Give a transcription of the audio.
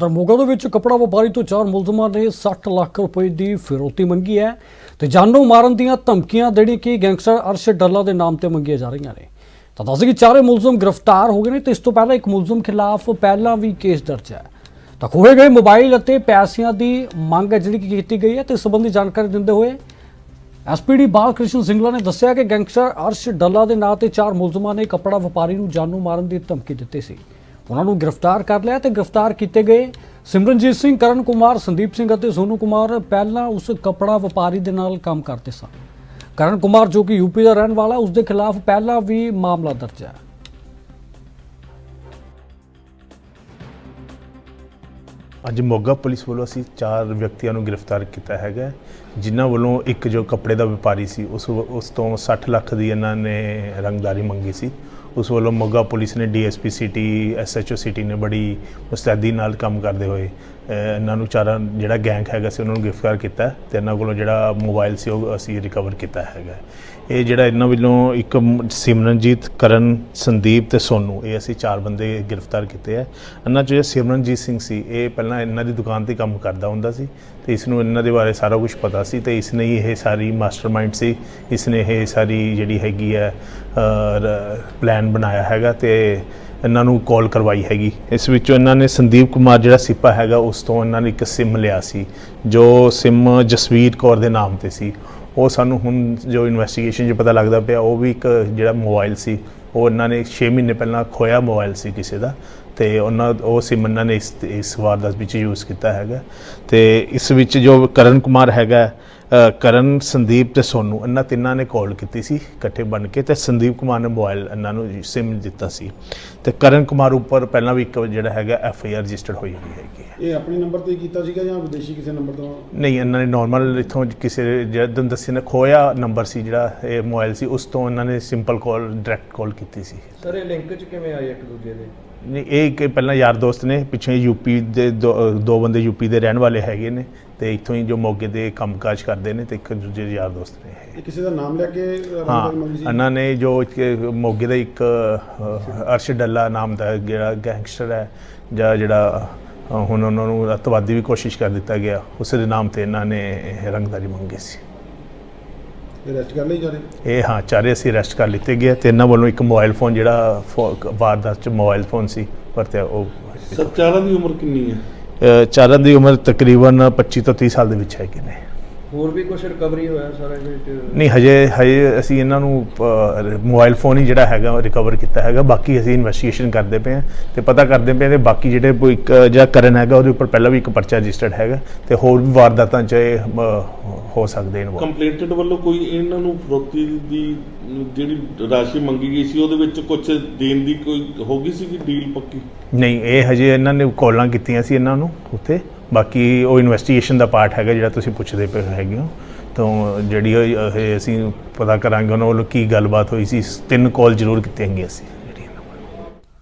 ਦਰਮੋਗਾ ਦੇ ਵਿੱਚ ਕਪੜਾ ਵਪਾਰੀ ਤੋਂ ਚਾਰ ਮੁਲਜ਼ਮਾਂ ਨੇ 60 ਲੱਖ ਰੁਪਏ ਦੀ ਫਿਰੌਤੀ ਮੰਗੀ ਹੈ ਤੇ ਜਾਨੋਂ ਮਾਰਨ ਦੀਆਂ ਧਮਕੀਆਂ ਜਿਹੜੀ ਕਿ ਗੈਂਗਸਟਰ ਅਰਸ਼ ਡੱਲਾ ਦੇ ਨਾਮ ਤੇ ਮੰਗੀਆਂ ਜਾ ਰਹੀਆਂ ਨੇ। ਤਾਂ ਦੱਸ ਕਿ ਚਾਰੇ ਮੁਲਜ਼ਮ ਗ੍ਰਿਫਤਾਰ ਹੋ ਗਏ ਨੇ ਤੇ ਇਸ ਤੋਂ ਪਹਿਲਾਂ ਇੱਕ ਮੁਲਜ਼ਮ ਖਿਲਾਫ ਪਹਿਲਾਂ ਵੀ ਕੇਸ ਦਰਜ ਹੈ। ਤਾਂ ਖੋਏ ਗਏ ਮੋਬਾਈਲ ਅਤੇ ਪੈਸਿਆਂ ਦੀ ਮੰਗ ਹੈ ਜਿਹੜੀ ਕਿ ਕੀਤੀ ਗਈ ਹੈ ਤੇ ਇਸ ਸੰਬੰਧੀ ਜਾਣਕਾਰੀ ਦਿੰਦੇ ਹੋਏ ਐਸਪੀਡੀ ਬਾਲਕ੍ਰਿਸ਼ਨ ਸਿੰਗਲਾ ਨੇ ਦੱਸਿਆ ਕਿ ਗੈਂਗਸਟਰ ਅਰਸ਼ ਡੱਲਾ ਦੇ ਨਾਂ ਤੇ ਚਾਰ ਮੁਲਜ਼ਮਾਂ ਨੇ ਕੱਪੜਾ ਵਪਾਰੀ ਨੂੰ ਜਾਨੋਂ ਮਾਰਨ ਦੀ ਧਮਕੀ ਦਿੱਤੀ ਸੀ। ਉਹਨਾਂ ਨੂੰ ਗ੍ਰਿਫਤਾਰ ਕਰ ਲਿਆ ਤੇ ਗ੍ਰਿਫਤਾਰ ਕੀਤੇ ਗਏ ਸਿਮਰਨਜੀਤ ਸਿੰਘ, ਕਰਨ ਕੁਮਾਰ, ਸੰਦੀਪ ਸਿੰਘ ਅਤੇ ਸੋਨੂ ਕੁਮਾਰ ਪਹਿਲਾਂ ਉਸ ਕੱਪੜਾ ਵਪਾਰੀ ਦੇ ਨਾਲ ਕੰਮ ਕਰਦੇ ਸਨ। ਕਰਨ ਕੁਮਾਰ ਜੋ ਕਿ ਯੂਪੀ ਦਾ ਰਹਿਣ ਵਾਲਾ ਉਸ ਦੇ ਖਿਲਾਫ ਪਹਿਲਾਂ ਵੀ ਮਾਮਲਾ ਦਰਜ ਹੈ। ਅੱਜ ਮੋਗਾ ਪੁਲਿਸ ਵੱਲੋਂ ਅਸੀਂ ਚਾਰ ਵਿਅਕਤੀਆਂ ਨੂੰ ਗ੍ਰਿਫਤਾਰ ਕੀਤਾ ਹੈਗਾ ਜਿਨ੍ਹਾਂ ਵੱਲੋਂ ਇੱਕ ਜੋ ਕੱਪੜੇ ਦਾ ਵਪਾਰੀ ਸੀ, ਉਸ ਉਸ ਤੋਂ 60 ਲੱਖ ਦੀ ਇਹਨਾਂ ਨੇ ਰੰਗਦਾਰੀ ਮੰਗੀ ਸੀ। ਉਸ ਵੱਲੋਂ ਮੋਗਾ ਪੁਲਿਸ ਨੇ ਡੀਐਸਪੀ ਸਿਟੀ, ਐਸਐਚਓ ਸਿਟੀ ਨੇ ਬੜੀ ਮੁਸਤੈਦੀ ਨਾਲ ਕੰਮ ਕਰਦੇ ਹੋਏ ਇਹਨਾਂ ਨੂੰ ਚਾਰਾਂ ਜਿਹੜਾ ਗੈਂਗ ਹੈਗਾ ਸੀ, ਉਹਨਾਂ ਨੂੰ ਗ੍ਰਿਫਤਾਰ ਕੀਤਾ ਤੇ ਇਹਨਾਂ ਕੋਲੋਂ ਜਿਹੜਾ ਮੋਬਾਈਲ ਸੀ, ਉਹ ਅਸੀਂ ਰਿਕਵਰ ਕੀਤਾ ਹੈਗਾ ਇਹ ਜਿਹੜਾ ਇਹਨਾਂ ਵੱਲੋਂ ਇੱਕ ਸਿਮਰਨਜੀਤ, ਕਰਨ, ਸੰਦੀਪ ਤੇ ਸੋਨੂ, ਇਹ ਅਸੀਂ ਚਾਰ ਬੰਦੇ ਗ੍ਰਿਫਤਾਰ ਕੀਤੇ ਆ ਇਹਨਾਂ 'ਚ ਜਿਹੜਾ ਸਿਮਰਨਜੀਤ ਸਿੰਘ ਸੀ, ਇਹ ਪਹਿਲਾਂ ਇਹਨਾਂ ਦੀ ਦੁਕਾਨ ਤੇ ਕੰਮ ਕਰਦਾ ਹੁੰਦਾ ਸੀ ਤੇ ਇਸ ਨੂੰ ਇਹਨਾਂ ਦੇ ਬਾਰੇ ਸਾਰਾ ਕੁਝ ਪਤਾ ਸੀ ਤੇ ਇਸ ਨੇ ਇਹ ਸਾਰੀ ਮਾਸਟਰਮਾਈਂਡ ਸੀ, ਇਸ ਨੇ ਇਹ ਸਾਰੀ ਜਿਹੜੀ ਹੈਗੀ ਹੈ ਪਲਾਨ ਬਣਾਇਆ ਹੈਗਾ ਤੇ ਇਹਨਾਂ ਨੂੰ ਕਾਲ ਕਰਵਾਈ ਹੈਗੀ। ਇਸ ਵਿੱਚੋਂ ਇਹਨਾਂ ਨੇ ਸੰਦੀਪ ਕੁਮਾਰ ਜਿਹੜਾ ਸਿਪਾ ਹੈਗਾ, ਉਸ ਤੋਂ ਇਹਨਾਂ ਨੇ ਇੱਕ ਸਿਮ ਲਿਆ ਸੀ, ਜੋ ਸਿਮ ਜਸਵੀਰ ਕੌਰ ਦੇ ਨਾਮ ਤੇ ਸੀ। ਉਹ ਸਾਨੂੰ ਹੁਣ ਜੋ ਇਨਵੈਸਟੀਗੇਸ਼ਨ 'ਚ ਪਤਾ ਲੱਗਦਾ ਪਿਆ, ਉਹ ਵੀ ਇੱਕ ਜਿਹੜਾ ਮੋਬਾਈਲ ਸੀ, ਉਹ ਇਹਨਾਂ ਨੇ 6 ਮਹੀਨੇ ਪਹਿਲਾਂ ਖੋਇਆ ਮੋਬਾਈਲ ਸੀ ਕਿਸੇ ਦਾ। ਤੇ ਉਹਨਾਂ, ਉਹ ਸਿਮ ਇਹਨਾਂ ਨੇ ਇਸ ਇਸ ਵਾਰਦਾਤ ਵਿੱਚ ਯੂਜ਼ ਕੀਤਾ ਹੈਗਾ। ਤੇ ਇਸ ਵਿੱਚ ਜੋ ਕਰਨ ਕੁਮਾਰ ਹੈਗਾ ਕਰਨ ਸੰਦੀਪ ਤੇ ਸੋਨੂ ਇਹਨਾਂ ਤਿੰਨਾਂ ਨੇ ਕਾਲ ਕੀਤੀ ਸੀ ਇਕੱਠੇ ਬਣ ਕੇ ਤੇ ਸੰਦੀਪ ਕੁਮਾਰ ਨੇ ਮੋਬਾਈਲ ਇਹਨਾਂ ਨੂੰ ਸਿਮ ਦਿੱਤਾ ਸੀ। ਤੇ ਕਰਨ ਕੁਮਾਰ ਉੱਪਰ ਪਹਿਲਾਂ ਵੀ ਇੱਕ ਜਿਹੜਾ ਹੈਗਾ ਐਫ ਆਈ ਆਰ ਰਜਿਸਟਰਡ ਹੋਈ ਹੋਈ ਹੈਗੀ ਹੈ। ਇਹ ਆਪਣੇ ਨੰਬਰ ਤੇ ਕੀਤਾ ਸੀਗਾ ਜਾਂ ਵਿਦੇਸ਼ੀ ਕਿਸੇ ਨੰਬਰ ਤੋਂ? ਨਹੀਂ ਇਹਨਾਂ ਨੇ ਨਾਰਮਲ ਇਥੋਂ ਕਿਸੇ ਜਦੋਂ ਦੱਸੀ ਨੇ ਖੋਇਆ ਨੰਬਰ ਸੀ ਜਿਹੜਾ ਇਹ ਮੋਬਾਈਲ ਸੀ ਉਸ ਤੋਂ ਇਹਨਾਂ ਨੇ ਸਿੰਪਲ ਕਾਲ ਡਾਇਰੈਕਟ ਕਾਲ ਕੀਤੀ ਸੀ। ਸਰ ਇਹ ਲਿੰਕ ਚ ਕਿਵੇਂ ਆਏ ਇੱਕ ਦੂਜੇ ਦੇ? ਨਹੀਂ ਇਹ ਕਿ ਪਹਿਲਾਂ ਯਾਰ ਦੋਸਤ ਨੇ ਪਿੱਛੇ ਯੂਪੀ ਦੇ ਦੋ ਦੋ ਬੰਦੇ ਯੂਪੀ ਦੇ ਰਹਿਣ ਵਾਲੇ ਹੈਗੇ ਨੇ ਤੇ ਇੱਥੋਂ ਹੀ ਜੋ ਮੋਗੇ ਦੇ ਕੰਮਕਾਜ ਕਰਦੇ ਨੇ ਤੇ ਇੱਕ ਦੂਜੇ ਦੇ ਯਾਰ ਦੋਸਤ ਨੇ ਇਹ। ਇਹ ਕਿਸੇ ਦਾ ਨਾਮ ਲੈ ਕੇ ਹਾਂ ਰੰਗਦਾਰੀ ਮੰਗੀ ਸੀ? ਇਹਨਾਂ ਨੇ ਜੋ ਇੱਕ ਮੋਗੇ ਦਾ ਇੱਕ ਅਰਸ਼ ਡੱਲਾ ਨਾਮ ਦਾ ਜਿਹੜਾ ਗੈਂਗਸਟਰ ਹੈ ਜਾਂ ਜਿਹੜਾ ਹੁਣ ਉਹਨਾਂ ਨੂੰ ਅੱਤਵਾਦੀ ਵੀ ਕੋਸ਼ਿਸ਼ ਕਰ ਦਿੱਤਾ ਗਿਆ ਉਸ ਦੇ ਨਾਮ ਤੇ ਇਹਨਾਂ ਨੇ ਇਹ ਰੰਗਦਾਰੀ ਮੰਗੀ ਸੀ। ਇਹ ਅਰੈਸਟ ਕਰ ਲਈ ਜਾ ਰਹੇ? ਇਹ ਹਾਂ ਚਾਰੇ ਅਸੀਂ ਅਰੈਸਟ ਕਰ ਲਿੱਤੇ ਗਏ ਤੇ ਇਹਨਾਂ ਵੱਲੋਂ ਇੱਕ ਮੋਬਾਈਲ ਫੋਨ ਜਿਹੜਾ ਫੋ- ਵਾਰਦਾਤ ਚ ਮੋਬਾਈਲ ਫੋਨ ਸੀ ਵਰਤਿਆ ਉਹ ਸਰ ਚਾਰਾਂ ਦੀ ਉਮਰ ਕਿੰਨੀ ਹੈ? ਚਾਰਾਂ ਦੀ ਉਮਰ ਤਕਰੀਬਨ 25 ਤੋਂ 30 ਸਾਲ ਦੇ ਵਿੱਚ ਹੈਗੇ ਨੇ। ਹੋਰ ਵੀ ਕੁਝ ਰਿਕਵਰੀ ਹੋਇਆ ਸਰ ਇਹਦੇ ਵਿੱਚ? ਨਹੀਂ ਹਜੇ ਹਜੇ ਅਸੀਂ ਇਹਨਾਂ ਨੂੰ ਮੋਬਾਈਲ ਫੋਨ ਹੀ ਜਿਹੜਾ ਹੈਗਾ ਰਿਕਵਰ ਕੀਤਾ ਹੈਗਾ। ਬਾਕੀ ਅਸੀਂ ਇਨਵੈਸਟੀਗੇਸ਼ਨ ਕਰਦੇ ਪਏ ਹਾਂ ਤੇ ਪਤਾ ਕਰਦੇ ਪਏ ਤੇ ਬਾਕੀ ਜਿਹੜੇ ਕੋਈ ਇੱਕ ਜਿਹੜਾ ਕਰਨ ਹੈਗਾ ਉਹਦੇ ਉੱਪਰ ਪਹਿਲਾਂ ਵੀ ਇੱਕ ਪਰਚਾ ਰਜਿਸਟਰਡ ਹੈਗਾ ਤੇ ਹੋਰ ਵੀ ਵਾਰਦਾਤਾਂ 'ਚ ਹੋ ਸਕਦੇ ਨੇ ਕੰਪਲੇਂਟਡ ਵੱਲੋਂ ਕੋਈ ਇਹਨਾਂ ਨੂੰ ਫਰੋਤੀ ਦੀ ਜਿਹੜੀ ਰਾਸ਼ੀ ਮੰਗੀ ਗਈ ਸੀ ਉਹਦੇ ਵਿੱਚ ਕੁਝ ਦੇਣ ਦੀ ਕੋਈ ਹੋ ਗਈ ਸੀ ਕਿ ਡੀਲ ਪੱਕੀ? ਨਹੀਂ ਇਹ ਹਜੇ ਇਹਨਾਂ ਨੇ ਕਾਲਾਂ ਕੀਤੀਆਂ ਸੀ ਇਹਨਾਂ ਨੂੰ ਉੱਥੇ। ਬਾਕੀ ਉਹ ਇਨਵੈਸਟੀਗੇਸ਼ਨ ਦਾ ਪਾਰਟ ਹੈਗਾ ਜਿਹੜਾ ਤੁਸੀਂ ਪੁੱਛਦੇ ਪਏ ਹੈਗੇ ਹੋ। ਤਾਂ ਜਿਹੜੀ ਉਹ ਇਹ ਅਸੀਂ ਪਤਾ ਕਰਾਂਗੇ ਉਹਨਾਂ ਵੱਲੋਂ ਕੀ ਗੱਲਬਾਤ ਹੋਈ ਸੀ। ਤਿੰਨ ਕਾਲ ਜ਼ਰੂਰ ਕੀਤੀਆਂ ਹੈਗੇ ਅਸੀਂ